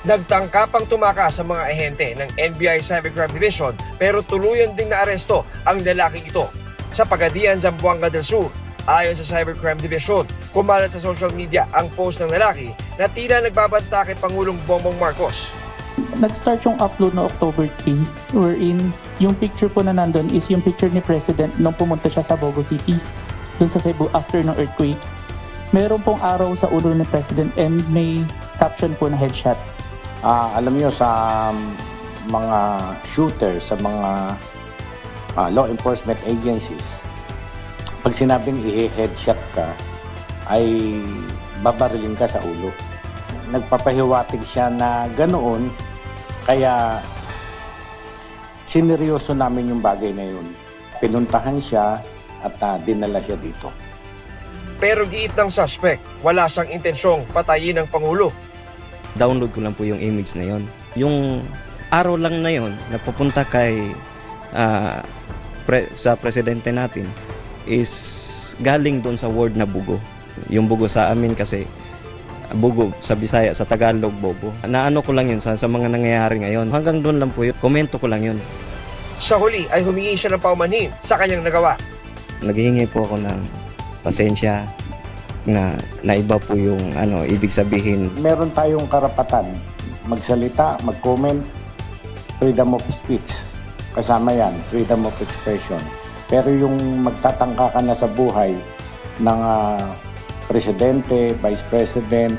Nagtangka pang tumakas sa mga ahente ng NBI Cybercrime Division pero tuluyan ding naaresto ang lalaking ito. Sa Pagadian, Zamboanga del Sur, ayon sa Cybercrime Division, kumalat sa social media ang post ng lalaki na tila nagbabanta kay Pangulong Bongbong Marcos. Nag-start yung upload na October 3 wherein yung picture po na nandun is yung picture ni President nung pumunta siya sa Bogo City dun sa Cebu after ng earthquake. Meron pong araw sa ulo ni President and may caption po na headshot. Ah, alam niyo sa um, mga shooters, sa mga ah, law enforcement agencies, pag sinabing i-headshot ka, ay babarilin ka sa ulo. Nagpapahiwatig siya na ganoon, kaya sineryoso namin yung bagay na yun. Pinuntahan siya at ah, dinala siya dito. Pero giit ng suspect, wala siyang intensyong patayin ng Pangulo. Download ko lang po yung image na yon. Yung araw lang na yon na pupunta kay ah, pre- sa presidente natin is galing doon sa word na bugo. Yung bugo sa amin kasi bugo sa Bisaya, sa Tagalog, bobo. Naano ko lang yun sa, sa mga nangyayari ngayon. Hanggang doon lang po yun. Komento ko lang yun. Sa huli ay humingi siya ng paumanhin sa kanyang nagawa. Naghihingi po ako ng pasensya na na iba po yung ano ibig sabihin meron tayong karapatan magsalita, mag-comment, freedom of speech. Kasama yan, freedom of expression. Pero yung magtatangka ka na sa buhay ng ah, presidente, vice president,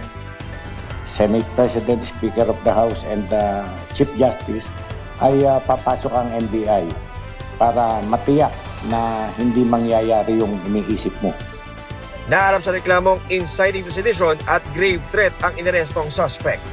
senate president, speaker of the house, and the chief justice, ay ah, papasok ang NBI para matiyak na hindi mangyayari yung iniisip mo. Naarap sa reklamong inciting to sedition at grave threat ang inarestong suspect.